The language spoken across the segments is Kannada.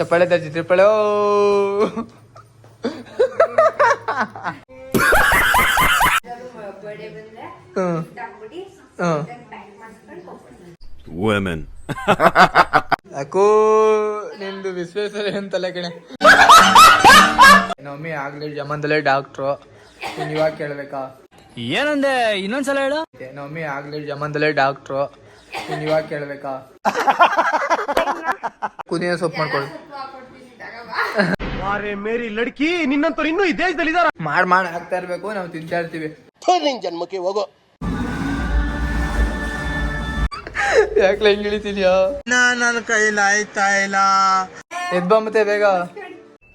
ಚಪ್ಪಾಳೆ ತರ್ಸಿ ತಿಪ್ಪಳೆ ಓ ಬರ್ಡೇ ನಿಂದು ವಿಶ್ವೇಶ್ವರ ಅಂತಲ್ಲ ಕಣೆ. ನಮ್ಮಿ ಆಗ್ಲಿ ಜಮಂದಲೇ ಡಾಕ್ಟ್ರು. ನೀನ್ ಇವಾಗ ಕೇಳ್ಬೇಕಾ? ಏನಂದೆ? ಇನ್ನೊಂದ್ಸಲ ಹೇಳು. ನಮ್ಮಿ ಆಗ್ಲಿ ಜಮಂದಲೇ ಡಾಕ್ಟ್ರು. ನೀನ್ ಇವಾಗ ಕೇಳ್ಬೇಕಾ? ಕುದಿನ ಸೊಪ್ಪು ಮಾಡ್ಕೊಳ್ಳಿ. ಮಾರೇ ಮೇರಿ ಲಡ್ಕಿ ನಿನ್ನಂತವ್ರು ಇನ್ನೂ ಈ ದೇಶದಲ್ಲಿ ಇದಾರ. ಮಾಡ್ ಮಾಡ್ ಹಾಕ್ತಾ ಇರ್ಬೇಕು ನಾವು ತಿಂತಾ ಇರ್ತೀವಿ. ನಿನ್ ಜನ್ಮಕ್ಕೆ ಹೋಗೋ. ಯಾಕೆ ಹೆಂಗ್ ನಾ ನನ್ನ ಕೈಲಿ ಆಯ್ತಾ ಇಲ್ಲ. ಎದ್ಬಾ ಮತ್ತೆ ಬೇಗ.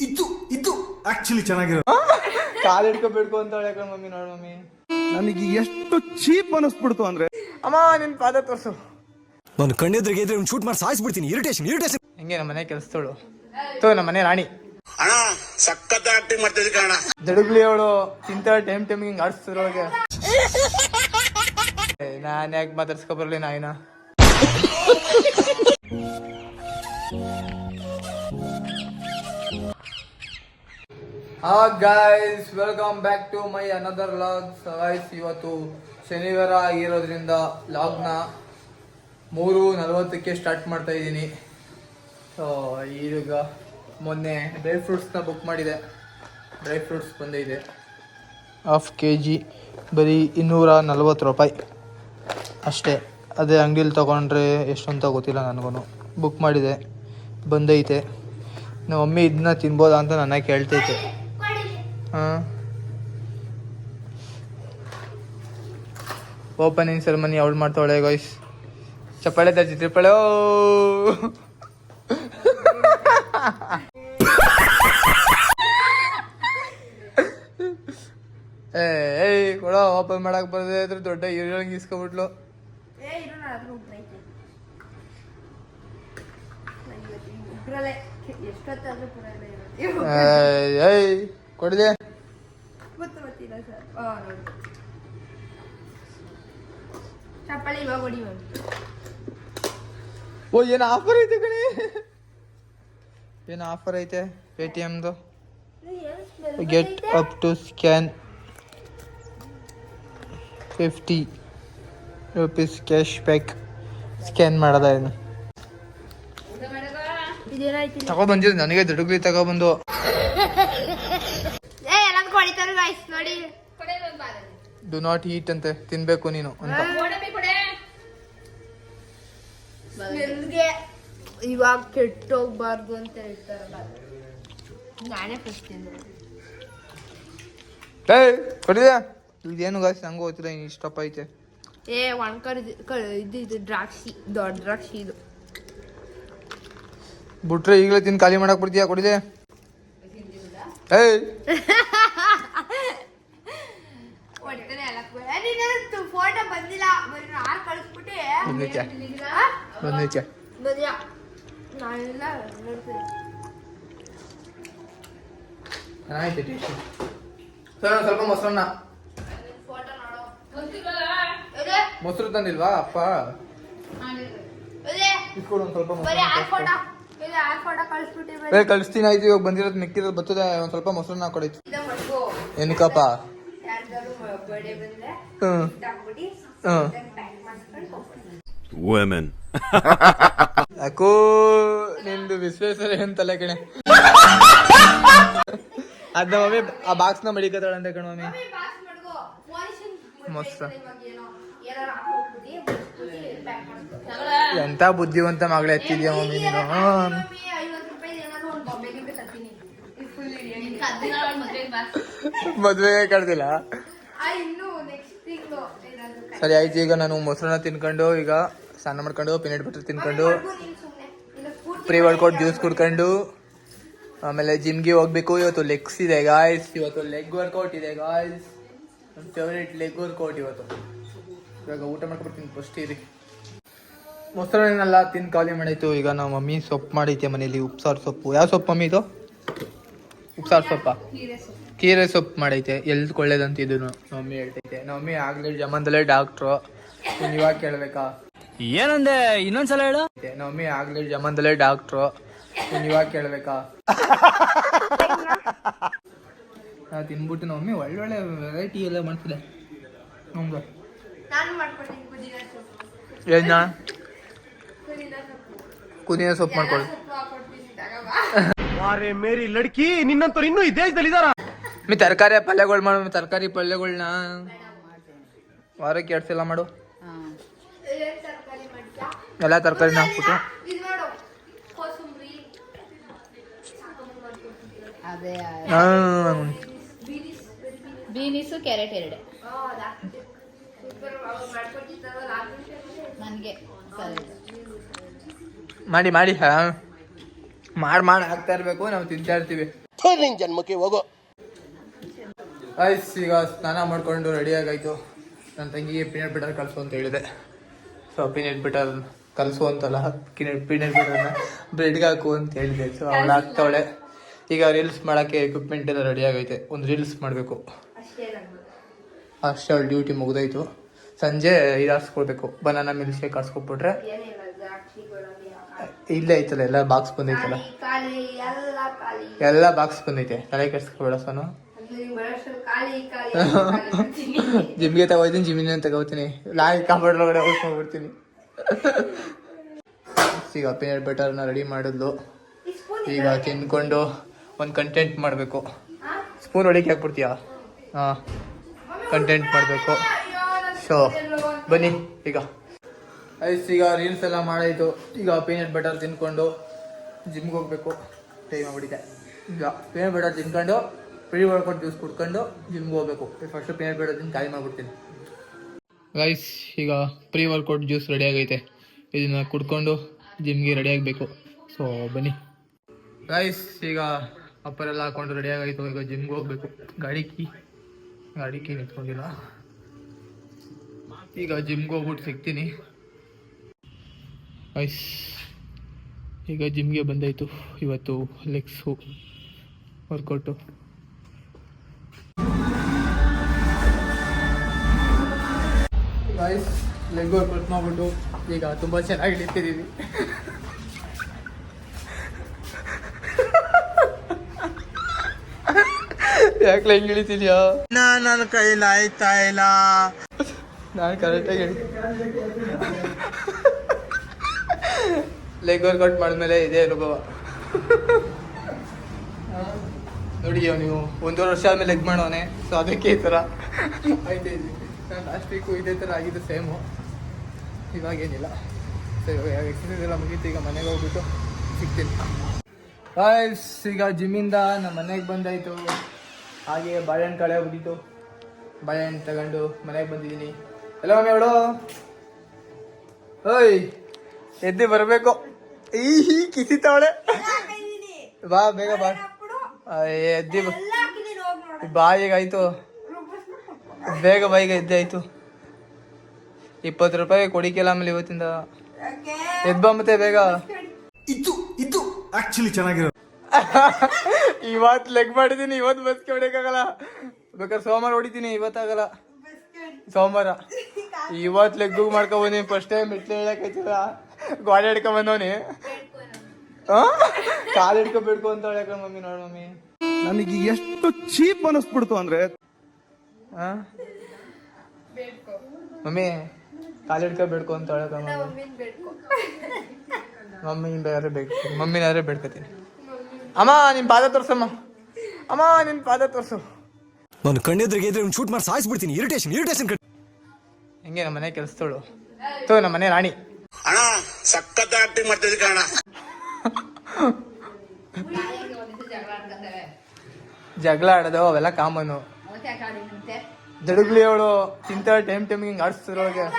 ಇದು ಇದು ಆಕ್ಚುಲಿ ಚೆನ್ನಾಗಿರೋ ಕಾಲ್ ಹಿಡ್ಕೊ ಬಿಡ್ಕೊ ಅಂತ ಹೇಳಕ ಮಮ್ಮಿ ನೋಡ್ ಮಮ್ಮಿ. ನನಗೆ ಎಷ್ಟು ಚೀಪ್ ಅನಿಸ್ಬಿಡ್ತು ಅಂದ್ರೆ ಅಮ್ಮ ನಿನ್ ಪಾದ ತೋರ್ಸು. ನಾನು ಕಣ್ಣೆದ್ರಿಗೆ ಇದ್ರೆ ಒಂದು ಶೂಟ್ ಮಾಡಿ ಸಾಯಿಸ್ಬಿಡ್ತೀನಿ. ಇರಿಟೇಷನ್ ಇರಿಟೇಷನ್ ಹೆಂಗೆ ನಮ್ಮ ಮನೆ ಕೆಲ್ಸದವಳು ತೋ ನಮ್ಮ ಮನೆ ರಾಣಿ. ಅಣ್ಣ ಸಖತ್ ಆಕ್ಟಿಂಗ್ ಮಾಡ್ತಿದ್ದೆ ಕಣ ದಡುಗ್ಲಿ ಅವಳು ತಿಂತ ಟೈಮ್ ಟೈಮ್ ಹಿಂಗ್ ಆಡಿಸ್ತಿರೋಗೆ ನಾನು ಯಾಕೆ ಮಾತಾಡ್ಸ್ಕೊ ಬರಲಿ ನಾಯಿನ? ಹಾ guys welcome back to my another log guys ಇವತ್ತು ಶನಿವಾರ ಆಗಿರೋದ್ರಿಂದ ಲಾಗ್ನ ಮೂರು ನಲವತ್ತಕ್ಕೆ ಸ್ಟಾರ್ಟ್ ಮಾಡ್ತಾ ಇದ್ದೀನಿ. ಸೊ ಈಗ ಮೊನ್ನೆ ಡ್ರೈ ಫ್ರೂಟ್ಸ್ನ ಬುಕ್ ಮಾಡಿದೆ. ಡ್ರೈ ಫ್ರೂಟ್ಸ್ ಬಂದಿದೆ ಹಾಫ್ ಕೆ ಜಿ ಬರೀ ಇನ್ನೂರ ನಲ್ವತ್ತು ರೂಪಾಯಿ. ಅಷ್ಟೇ. ಅದೇ ಅಂಗಡಿಲಿ ತೊಗೊಂಡ್ರೆ ಎಷ್ಟು ಅಂತ ಗೊತ್ತಿಲ್ಲ ನನಗೂ ಬುಕ್ ಮಾಡಿದೆ. ಬಂದೈತೆ ನಮ್ಮ ಮಮ್ಮಿ ಇದನ್ನ ತಿನ್ಬೋದಾ ಅಂತ ನನ್ನ ಕೇಳ್ತೈತೆ ಹಾಂ? ಓಪನಿಂಗ್ ಸೆರೆಮನಿ ಅವಳು ಮಾಡ್ತಾವಳೆ ಗಾಯ್ಸ್ ಚಪ್ಪಾಳೆ ದರ್ಜಿ ಏ ಏಯ್ ಕೊಡ ಓಪನ್ ಮಾಡಕ್ ಬರದೇ ಇದ್ರೆ ದೊಡ್ಡ ಈರುಳ್ಳಿ ಇಸ್ಕೊಬಿಟ್ಲು ಏಯ್, ಕೊಡಿದೆ. ಚಪ್ಪಲಿ ಇವಾಗ ಹೊಡಿ ಓ ಏನು ಆಫರ್ ಐತೆ ಕಣಿ? ಏನು ಆಫರ್ ಐತೆ pay T ಎಮ್ದು get up to scan fifty rupees cash back scan ಮಾಡದ ಏನು ಇದೇನಾಯ್ತು ತಗೊ ಬಂದಿದ್ದು ನನಗೆ ದುಡುಗ್ಲಿ ತಗೊಬಂದು ಏ ಎಲ್ಲದಕ್ಕೂ ಹೊಡಿತಾರೆ ಗಾಯ್ಸ್ ನೋಡಿ. ಡು ನಾಟ್ ಈಟ್ ಅಂತೆ ತಿನ್ಬೇಕು ನೀನು ಅಂತ. ಸ್ಮೆಲ್ಗೆ ಇವಾಗ ಕೆಟ್ಟೋಗ್ಬಾರ್ದು ಅಂತ ಹೇಳ್ತಾರಲ್ಲ. ನಾನೇ ಫಸ್ಟ್ ಏಯ್ ಕೊಡಿದೆ ಇದೇನು ಗಾಯ್ಸ್ ನಂಗೆ ಇನ್ನು ಇಷ್ಟಪ್ಪ ಐತೆ. ಏ ಒಣಕರ್ ಇದು ಇದು ದ್ರಾಕ್ಷಿ ದೊಡ್ಡ ದ್ರಾಕ್ಷಿ ಇದು. ಬಿಟ್ರೆ ಈಗಲೇ ತಿನ್ ಖಾಲಿ ಮಾಡಕ್ ಬಿಡ್ತೀಯಾ? ಕೊಡಿದೆ ಏಯ್. ಫೋಟೋ ಬಂದಿಲ್ಲ. ಬರೀ ಆರು ಕಳಿಸ್ಬಿಟ್ಟೆ. ಬಂದೈತೆ. ಚೆನ್ನಾಗೈತೆ ಟೇಸ್ಟ್ ಸರ್ ಸ್ವಲ್ಪ ಮೊಸರನ್ನ ಮೊಸರು ತಂದಿಲ್ವಾ ಅಪ್ಪ ಇಸ್ಕೊಡು ಒಂದು ಸ್ವಲ್ಪ ಮೊಸರು ಕಳಿಸ್ತೀನಿ ಆಯ್ತು ಇವಾಗ ಬಂದಿರೋದು ಮಿಕ್ಕಿರೋದು ಬರ್ತದೆ ಒಂದು ಸ್ವಲ್ಪ ಮೊಸರನ್ನ ಕೊಡೈತಿ ಇದು ಮಡ್ಗು ಏನಕ್ಕಪ್ಪ ಮಾಡ್ಕೊಂಡು ಹೋಗ್ತೀನಿ Women. ಯಾಕೋ ನಿಂದು ವಿಶ್ವೇಶ್ವರ ಅಂತಲ್ಲ ಕಣೆ. ಅದ ಮಮ್ಮಿ ಆ ಕಣ ಮಮ್ಮಿ ಬಾಕ್ಸ್ ಏನೋ ಏನಾರ ಹಾಕೋಗ್ಬಿಟ್ಟು ಪ್ಯಾಕ್ ಮಾಡ್ಕೊ ಎಂತ ಬುದ್ಧಿವಂತ ಮಗಳೇ ಎತ್ತಿದ್ಯಾ ಮಮ್ಮಿ ನೀನು? ಮದ್ವೆಗೆ ಕಡ್ದಿಲ್ಲ ಸರಿ, ಆಯ್ತು, ಈಗ ನಾನು ಮೊಸರನ್ನ ತಿನ್ಕೊಂಡು ಈಗ ಸ್ನಾನ ಮಾಡ್ಕೊಂಡು ಪಿನಟ್ ಬಟರ್ ತಿನ್ಕೊಂಡು ಪ್ರೀ ವರ್ಕೌಟ್ ಜ್ಯೂಸ್ ಕುಡ್ಕೊಂಡು ಆಮೇಲೆ ಜಿಮ್ಗೆ ಹೋಗ್ಬೇಕು. ಇವತ್ತು ಲೆಗ್ಸ್ ಇದೆ ಗಾಯ್ಸ್ ಇವತ್ತು ಲೆಗ್ ವರ್ಕೌಟ್ ಇದೆ ಗಾಯ್ಸ್ ನನ್ನ ಫೇವ್ರೇಟ್ ಲೆಗ್ ವರ್ಕೌಟ್ ಇವತ್ತು. ಇವಾಗ ಊಟ ಮಾಡ್ಕೊಡ್ತೀನಿ ಫಸ್ಟ್ ಇರಿ. ಮೊಸರನ್ನೆಲ್ಲ ತಿಂದು ಖಾಲಿ ಮಾಡಾಯ್ತು. ಈಗ ನಾವು ಮಮ್ಮಿ ಸೊಪ್ಪು ಮಾಡೈತೆ ಮನೇಲಿ ಉಪ್ಸಾರು ಸೊಪ್ಪು. ಯಾವ ಸೊಪ್ಪು ಮಮ್ಮಿ ಇದು? ಉಪ್ಸಾರು ಸೊಪ್ಪ? ಕೀರೆ ಸೊಪ್ಪು. ಮಾಡೈತೆ. ಎಲ್ದು ಒಳ್ಳೇದಂತ ಇದನ್ನು ಮಮ್ಮಿ ಹೇಳ್ತೈತೆ. ನಮ್ಮ ಮಮ್ಮಿ ಆಗಲೇ ಜಮಂದಲೇ ಡಾಕ್ಟ್ರು. ಇವಾಗ ಕೇಳ್ಬೇಕಾ? ಏನಂದೆ? ಇನ್ನೊಂದ್ಸಲ ಹೇಳು. ನಮ್ಮಿ ಆಗ್ಲಿ ಆಗ್ಲೇ ಜಮಂದಲೇ ಡಾಕ್ಟ್ರು. ಇವಾಗ ಕೇಳ್ಬೇಕಾ? ನಾ ತಿನ್ಬಿಟ್ಟು ನಮ್ಮಿ ಮಮ್ಮಿ ಒಳ್ಳೊಳ್ಳೆ ವೆರೈಟಿ ಎಲ್ಲ ಮಾಡ್ತಿದೆ ನಮ್ಗೆ. ಏನ ಕುದಿನ ಸೊಪ್ಪು. ಮಾಡ್ಕೊಳ್ಳಿ ಮಾರೇ ಮೇರಿ ಲಡ್ಕಿ ನಿನ್ನಂತವ್ರು ಇನ್ನೂ ಈ ದೇಶದಲ್ಲಿ ಇದಾರ? ಮೀ ತರಕಾರಿ ಪಲ್ಯಗಳು ಮಾಡು ತರಕಾರಿ ಪಲ್ಯಗಳನ್ನ ವಾರಕ್ಕೆ ಎರಡು ಸಲ ಮಾಡು. ಎಲ್ಲ ತರಕಾರಿನ ಹಾಕ್ಬಿಟ್ಟು. ಬೀನಿಸ್ ಕ್ಯಾರೆಟ್ ಎರಡೆ. ಸೂಪರ್. ಮಾಡ್ಕೊಟ್ಟಿದ್ದಾವಲ್ಲ ನನಗೆ ಸರಿ. ಮಾಡಿ ಮಾಡಿ. ಹಾಂ. ಮಾಡಿ ಮಾಡಿ ಹಾಕ್ತಾ ಇರಬೇಕು ನಾವು ತಿಂತಾ ಇರ್ತೀವಿ. ಜನ್ಮಕ್ಕೆ ಹೋಗೋ. ಐಸ್ ಈಗ ಸ್ನಾನ ಮಾಡ್ಕೊಂಡು ರೆಡಿ ಆಗಾಯ್ತು. ನನ್ನ ತಂಗಿಗೆ ಪೀನಟ್ ಬಟರ್ ಕಳ್ಸು ಅಂತ ಹೇಳಿದೆ. ಸೊ ಪೀನಟ್ ಬಟರ್ ಕಲಿಸು ಅಂತಲ್ಲ ಪೀನಟ್ ಬಟರ್ನ ಬ್ರೆಡ್ಗೆ ಹಾಕು ಅಂತ ಹೇಳಿದೆ. ಸೊ ಅವಳು ಹಾಕ್ತಾವಳೆ. ಈಗ ರೀಲ್ಸ್ ಮಾಡೋಕ್ಕೆ ಎಕ್ವಿಪ್ಮೆಂಟ್ ಎಲ್ಲ ರೆಡಿ ಆಗೈತೆ. ಒಂದು ರೀಲ್ಸ್ ಮಾಡಬೇಕು. ಅಷ್ಟೇ ಅವಳು ಡ್ಯೂಟಿ ಮುಗ್ದಾಯ್ತು. ಸಂಜೆ ಇದು ಹಾಕ್ಸ್ಕೊಳ್ಬೇಕು ಬನಾನಾ ಮಿಲ್ಕ್ ಶೇಕ್ ಗೋಡಂಬಿ ಇಲ್ಲೇ ಐತಲ್ಲ, ಎಲ್ಲ ಬಾಕ್ಸ್ ಬಂದೈತಲ್ಲ. ಎಲ್ಲ ಬಾಕ್ಸ್ ಬಂದೈತೆ. ತಲೆ ಕೆಡ್ಸ್ಕೊಬೇಡ ಸೋನು. ಜಿಮ್ಗೆ ತಗೋತೀನಿ ಜಿಮ್ಮಿನ ತಗೋತೀನಿ. ಲಾಯ್ ಕಾಂಪೌಂಡ್ ಒಳಗಡೆ ಹೋಗ್ಬಿಡ್ತೀನಿ. ಈಗ ಪೀನಟ್ ಬಟರ್ನ ರೆಡಿ ಮಾಡಿದ್ಲು. ಈಗ ತಿನ್ಕೊಂಡು ಒಂದು ಕಂಟೆಂಟ್ ಮಾಡಬೇಕು. ಸ್ಪೂನ್ ಹೊಡಿಕೆ ಹಾಕ್ಬಿಡ್ತೀಯ? ಹಾಂ. ಕಂಟೆಂಟ್ ಮಾಡಬೇಕು. ಸೊ ಬನ್ನಿ, ಈಗ. ಐಸ್ ಈಗ ರೀಲ್ಸ್ ಎಲ್ಲ ಮಾಡಾಯಿತು. ಈಗ ಪೀನಟ್ ಬಟರ್ ತಿನ್ಕೊಂಡು ಜಿಮ್ಗೆ ಹೋಗ್ಬೇಕು. ಟೈಮ್ ಆಗ್ಬಿಟ್ಟಿದೆ ಈಗ ಪೀನಟ್ ಬಟರ್ ತಿನ್ಕೊಂಡು ಫ್ರೀ ವರ್ಕೌಟ್ ಜ್ಯೂಸ್ ಕುಡ್ಕೊಂಡು ಜಿಮ್ಗೆ ಹೋಗ್ಬೇಕು. ಫಸ್ಟ್ ಪೀನಟ್ ಬಟರ್ ತಿಂದು ಖಾಲಿ ಮಾಡ್ಬಿಡ್ತೀನಿ ಗೈಸ್ ಈಗ ಪ್ರೀ ವರ್ಕೌಟ್ ಜ್ಯೂಸ್ ರೆಡಿ ಆಗೈತೆ. ಇದನ್ನ ಕುಡ್ಕೊಂಡು ಜಿಮ್ಗೆ ರೆಡಿ ಆಗಬೇಕು. ಸೊ ಬನ್ನಿ. ಗೈಸ್ ಈಗ ಅಪ್ಪರೆಲ್ಲ ಹಾಕೊಂಡು ರೆಡಿ ಆಗೈತು. ಈಗ ಜಿಮ್ಗೆ ಹೋಗಬೇಕು. ಗಾಡಿ ಕೀ, ಗಾಡಿ ನಿಂತ್ಕೊಂಡಿಲ್ಲ. ಈಗ ಜಿಮ್ಗೆ ಹೋಗ್ಬಿಟ್ಟು ಸಿಗ್ತೀನಿ. ಗೈಸ್ ಈಗ ಜಿಮ್ಗೆ ಬಂದಾಯಿತು. ಇವತ್ತು legs workout guys leg cut ಮಾಡ್ಬಿಟ್ಟು ಈಗ ತುಂಬ ಚೆನ್ನಾಗಿ ನಿಂತಿದ್ದೀವಿ. ಯಾಕೆ ಹೆಂಗೆ ಇಳಿತಿದ್ಯಾ? ನನ್ನ ಕೈಲಿ ಆಯ್ತಾ ಇಲ್ಲ. ನಾನು ಕರೆಕ್ಟಾಗಿ ಲೆಗ್ ವರ್ಕೌಟ್ ಮಾಡಿದ್ಮೇಲೆ ಇದೇ ಅನುಭವ. ನೋಡಿ ನೀವು? ಒಂದೂವರೆ ವರ್ಷ ಆದ್ಮೇಲೆ ಲೆಗ್ ಮಾಡೋನೆ. ಸೊ ಅದಕ್ಕೆ ಈ ಥರ. ಆಯ್ತಾ. ಲಾಸ್ಟ್ ವೀಕು ಇದೇ ಥರ ಆಗಿದ್ದು ಸೇಮು ಇವಾಗೇನಿಲ್ಲ ಸೊ ಇವಾಗ ಎಕ್ಸಸೈಸ್ ಎಲ್ಲ ಮುಗೀತು ಈಗ ಮನೆಗೆ ಹೋಗ್ಬಿಟ್ಟು ಸಿಗ್ತೀನಿ. ಬಾಯ್ಸ್ ಈಗ ಜಿಮ್ಮಿಂದ ನಮ್ಮ ಮನೆಗೆ ಬಂದಾಯಿತು. ಹಾಗೆ ಬಾಳೆಹಣ್ಣು ಕಳೆ ಹೋಗಿತ್ತು ಬಾಳೆಹಣ್ಣು ತಗೊಂಡು ಮನೆಗೆ ಬಂದಿದ್ದೀನಿ. ಎಲ್ಲ ಮಮ್ಮಿ ಅವಳು ಓಯ್ ಎದ್ದು ಬರಬೇಕು. ಈ ಹೀ ಕಿಸಿತಾವಳೆ ಬಾ ಬೇಗ ಬಾ. ಎದ್ದಿ ಬಾ. ಬೇಗ ಬೈಗ ಎದ್ದೆ ಆಯ್ತು. ಇಪ್ಪತ್ತು ರೂಪಾಯಿ ಕೊಡಿಕೆಲ್ಲ ಆಮೇಲೆ ಇವತ್ತಿಂದ. ಎದ್ ಬಾ ಮತ್ತೆ ಬೇಗ. ಇತ್ತು ಇದು ಆಕ್ಚುಲಿ ಚೆನ್ನಾಗಿರೋ ಇವತ್ತು ಲೆಗ್ ಮಾಡಿದ್ದೀನಿ ಇವತ್ತು ಬಸ್ಗೆ ಹೊಡಿಯೋಕ್ಕಾಗಲ್ಲ. ಬೇಕಾದ್ರೆ ಸೋಮವಾರ ಹೊಡಿತೀನಿ ಇವತ್ತಾಗಲ್ಲ ಸೋಮವಾರ. ಇವತ್ತು ಲೆಗ್ ಮಾಡ್ಕೊ ಬಂದೀನಿ ಫಸ್ಟ್ ಟೈಮ್ ಮೆಟ್ಲು ಹೇಳಕ್ಕಾಯ್ತದ ಗಾಡಿ ಹಿಡ್ಕೊ ಬಂದವನಿ. ಕಾಲು ಹಿಡ್ಕೊ ಬಿಡ್ಕೊ ಅಂತ ಹೇಳಕ ಮಮ್ಮಿ ನೋಡು ಮಮ್ಮಿ. ನನಗೆ ಎಷ್ಟು ಚೀಪ್ ಅನಿಸ್ಬಿಡ್ತು ಅಂದ್ರೆ? ಮಮ್ಮಿ ಕಾಲಿಡ್ಕ ಬೇಡ್ಕೊ ಅಂತ ಹೇಳಕ ಮಮ್ಮಿ. ಮಮ್ಮಿನ್ ಬೇಡ್ಕೊ. ಮಮ್ಮಿನ ಬೇರೆ ಬೇಕು ಮಮ್ಮಿನಾದ್ರೆ ಬೇಡ್ಕೊತೀನಿ. ಅಮ್ಮ ನಿನ್ ಪಾದ ತೋರ್ಸಮ್ಮ. ಅಮ್ಮ ನಿನ್ ಪಾದ ತೋರ್ಸು. ನಾನು ಕಣ್ಣೆದ್ರಿಗೆ ಇದ್ರೆ ಶೂಟ್ ಮಾಡಿ ಸಾಯಿಸ್ಬಿಡ್ತೀನಿ. ಇರಿಟೇಷನ್ ಇರಿಟೇಷನ್ ಹೆಂಗೆ ನಮ್ಮ ಮನೆ ಕೆಲಸದವಳು? ತೋ ನಮ್ಮ ಮನೆ ರಾಣಿ. ಅಣ್ಣ ಸಖತ್ ಆಕ್ಟಿಂಗ್ ಮಾಡ್ತಿದ್ದೆ ಕಣ ಜಗಳ ಆಡ್ಕೊಂಡವೆ ಜಗಳ ಆಡೋದು ಅವೆಲ್ಲ ಕಾಮನು. ತಿಂತ ಜಡುಗ್ಲಿ ಅವಳು ತಿಂತಾಳೆ ಟೈಮ್ ಟೈಮ್ ಹಿಂಗ್ ಏನು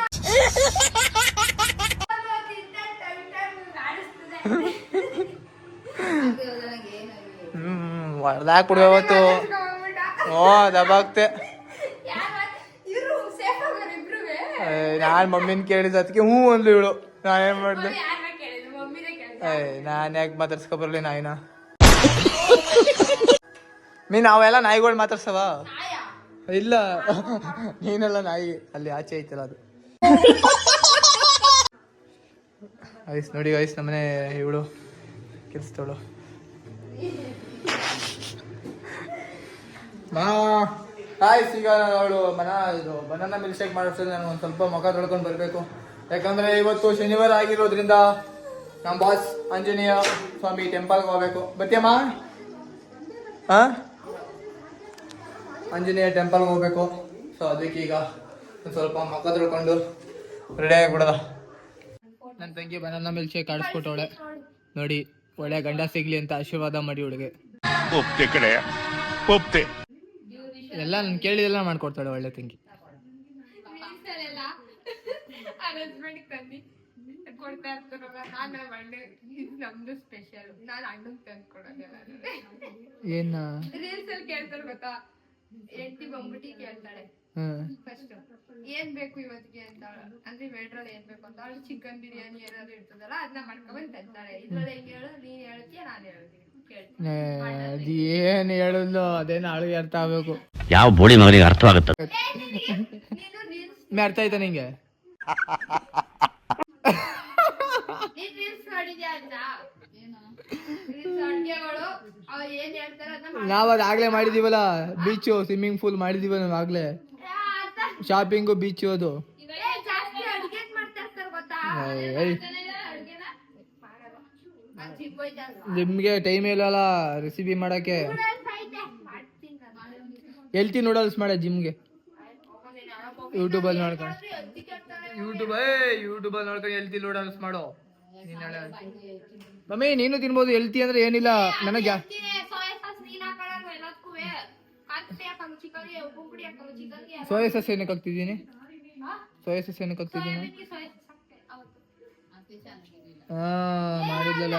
ಹ್ಮ್ ಹೊಡೆದಾಕ್ ಬಿಡುವ ಅವತ್ತು. ಓ ದಬಾಗ್ತೆ ನಾನು ಮಮ್ಮಿನ ಕೇಳಿದ ಅದಕ್ಕೆ ಹ್ಞೂ ಅಂದ್ಲು ಇವಳು. ನಾನೇನ್ ಮಾಡ್ದೆ? ನಾನು ಯಾಕೆ ಮಾತಾಡ್ಸ್ಕೊ ಬರ್ಲಿ ನಾಯಿನ? ಮೀನ್ ನಾವೆಲ್ಲ ನಾಯಿಗಳು ಮಾತಾಡ್ಸವ? ಇಲ್ಲ. ನೀನೆಲ್ಲ ನಾಯಿ. ಅಲ್ಲಿ ಆಚೆ ಐತಲ್ಲ ಅದು. ಐಸ್ ನೋಡಿ, ಐಸ್ ನಮ್ಮನೆ ಇವಳು. ಕೆಲ್ಸದವಳು. ಆಯ್ಸ್ ಈಗ ಅವಳು. ಮನ, ಇದು, ಬನಾನ ಮಿಲ್ಕ್ ಶೇಕ್ ನಾನು ಒಂದು ಸ್ವಲ್ಪ ಮುಖ ತೊಳ್ಕೊಂಡು ಬರಬೇಕು. ಯಾಕಂದ್ರೆ ಇವತ್ತು ಶನಿವಾರ ಆಗಿರೋದ್ರಿಂದ ನಮ್ಮ ಬಾಸ್ ಆಂಜನೇಯ ಸ್ವಾಮಿ ಟೆಂಪಲ್ಗೆ ಹೋಗ್ಬೇಕು. ಬತ್ತಿಯಮ್ಮ ಹಾ ಆಂಜನೇಯ ಟೆಂಪಲ್ಗೆ ಹೋಗ್ಬೇಕು. ಸೊ ಅದಕ್ಕೆ ಈಗ ಒಂದು ಸ್ವಲ್ಪ ಮಕ್ಕ ತಿಳ್ಕೊಂಡು ರೆಡಿ ಆಗಿಬಿಡದ ನನ್ನ ತಂಗಿ ಬನಾನ ಮಿಲ್ಕ್ ಶೇಕ್ ಆಡಿಸ್ಕೊಟ್ಟವಳೆ ನೋಡಿ ಒಳ್ಳೆ ಗಂಡ ಸಿಗ್ಲಿ ಅಂತ ಆಶೀರ್ವಾದ ಮಾಡಿ ಹುಡುಗೆ. ಒಪ್ತೆ ಕಡೆ. ಒಪ್ತೆ. ಎಲ್ಲ ನಾನು ಕೇಳಿದೆಲ್ಲ ಮಾಡ್ಕೊಡ್ತಾಳೆ ಒಳ್ಳೆ ತಂಗಿ. ಅರೇಂಜ್ಮೆಂಟ್ ತಂದು ಕೊಡ್ತಾ ಇರ್ತಾರಲ್ಲ ನಾನು ಇದು ನಮ್ದು ಸ್ಪೆಷಲ್ ನಾನು ಅಣ್ಣಂಗೆ ತಂದು ಕೊಡೋದಿಲ್ಲ ಏನ ರೀಲ್ಸ್ ಅಲ್ಲಿ ಕೇಳ್ತಾರೆ ಗೊತ್ತಾ? ಹೆಂಡತಿ ಬಂದ್ಬಿಟ್ಟು ಕೇಳ್ತಾಳೆ. ಫಸ್ಟ್ ಏನ್ ಬೇಕು ಇವತ್ತಿಗೆ ಅಂತ ಅಂದ್ರೆ ವೇಟ್ರಲ್ಲಿ ಏನ್ ಬೇಕು ಅಂತ ಅವಳು ಚಿಕನ್ ಬಿರಿಯಾನಿ ಏನಾದ್ರು ಇರ್ತದಲ್ಲ ಅದನ್ನ ಮಾಡ್ಕೊಂಡ್ ತಂತಾಳೆ. ಇದ್ರಲ್ಲಿ ಹೆಂಗ್ ಹೇಳು? ನೀನ್ ಹೇಳ್ತೀಯ ನಾನು ಹೇಳ್ತೀನಿ. ಏನ್ ಹೇಳುದು? ಅದೇನು ಅಳಿಗೆ ಅರ್ಥ ಆಗ್ಬೇಕು. ಯಾವ ಬೋಡಿ ಮಗನಿಗೆ ಅರ್ಥವಾಗುತ್ತೆ? ಅರ್ಥ ಆಯ್ತಾ ನಿಂಗೆ? ನಾವ್ ಅದಾಗ್ಲೇ ಆಗ್ಲೇ ಮಾಡಿದೀವಲ್ಲ ಬೀಚು ಸ್ವಿಮ್ಮಿಂಗ್ ಪೂಲ್ ಮಾಡಿದೀವಲ್ಲ ನಾವ್ ಆಗ್ಲೇ? ಶಾಪಿಂಗು ಬೀಚು ಅದು. ನಿಮ್ಗೆ ಟೈಮ್ ಇಲ್ಲಲ್ಲ ರೆಸಿಪಿ ಮಾಡಕ್ಕೆ. ಎಲ್ತಿ ನೂಡಲ್ಸ್ ಮಾಡ ಜಿಮ್ಗೆ ಹೋಗು ನೀನ್ ಯಾವಾಗ ಹೋಗಿ ಯೂಟ್ಯೂಬ್ ಅಲ್ಲಿ ನೋಡ್ಕೊಂಡು. ಯೂಟ್ಯೂಬ್ ಯೂಟ್ಯೂಬ್ ಅಲ್ಲಿ ನೋಡ್ಕೊಂಡು ಎಲ್ತಿ ನೂಡಲ್ಸ್ ಮಾಡು? ಮಮ್ಮಿ ನೀನು ತಿನ್ಬೋದು ಹೆಲ್ತಿ ಅಂದ್ರೆ ಏನಿಲ್ಲ. ನನಗೆ. ಸೋಯಾ ಸಾಸ್ ಏನಕ್ಕೆ ಹಾಕ್ತಿದ್ದೀನಿ? ಸೋಯಾ ಸಾಸ್ ಏನಕ್ಕೆ ಹಾಕ್ತಿದ್ದೀನಿ. ಹಾ ಮಾಡಿದ್ಲಲ್ಲ.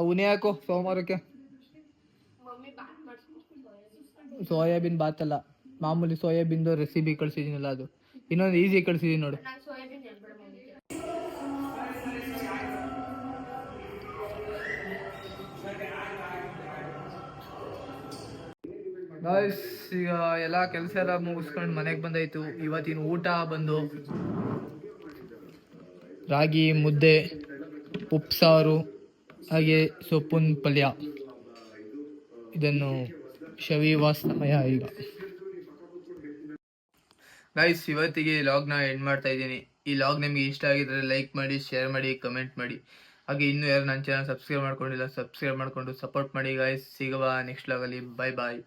ಅವನೇ ಹಾಕು ಸೋಮವಾರಕ್ಕೆ. ಮಮ್ಮಿ ಬಾತ್ ಮಾಡ್ಸ್ಕೊಂಡು ಸೋಯಾಬೀನ್ ಬಾತ್ ಅಲ್ಲ. ಮಾಮೂಲಿ ಸೋಯಾಬೀನ್ದು ರೆಸಿಪಿ ಕಳ್ಸಿದ್ದೀನಲ್ಲ ಅದು. ಇನ್ನೊಂದು ಈಸಿ ಕಳ್ಸಿದ್ದೀನಿ ನೋಡು. ಗಾಯ್ಸ್ ಈಗ ಎಲ್ಲ ಕೆಲಸ ಎಲ್ಲ ಮುಗಿಸ್ಕೊಂಡು ಮನೆಗೆ ಬಂದಾಯ್ತು. ಇವತ್ತಿನ ಊಟ ಬಂದು ರಾಗಿ, ಮುದ್ದೆ, ಉಪ್ಸಾರು, ಹಾಗೆ ಸೊಪ್ಪಿನ ಪಲ್ಯ. ಇದನ್ನು ಶವಿ ವಾಸ್ತಮಯ ಈಗ. ಗೈಸ್ ಇವತ್ತಿಗೆ ಲಾಗ್ ಲಾಗ್ನ ಎಂಡ್ ಮಾಡ್ತಾ ಇದ್ದೀನಿ. ಈ ಲಾಗ್ ನಿಮಗೆ ಇಷ್ಟ ಆಗಿದ್ರೆ ಲೈಕ್ ಮಾಡಿ ಶೇರ್ ಮಾಡಿ ಕಮೆಂಟ್ ಮಾಡಿ. ಹಾಗೆ ಇನ್ನೂ ಯಾರು ನನ್ನ ಚಾನಲ್ ಸಬ್ಸ್ಕ್ರೈಬ್ ಮಾಡ್ಕೊಂಡಿಲ್ಲ ಸಬ್ಸ್ಕ್ರೈಬ್ ಮಾಡ್ಕೊಂಡು ಸಪೋರ್ಟ್ ಮಾಡಿ ಗೈಸ್ ಸಿಗುವ ನೆಕ್ಸ್ಟ್ ಲಾಗಲ್ಲಿ ಬಾಯ್ ಬಾಯ್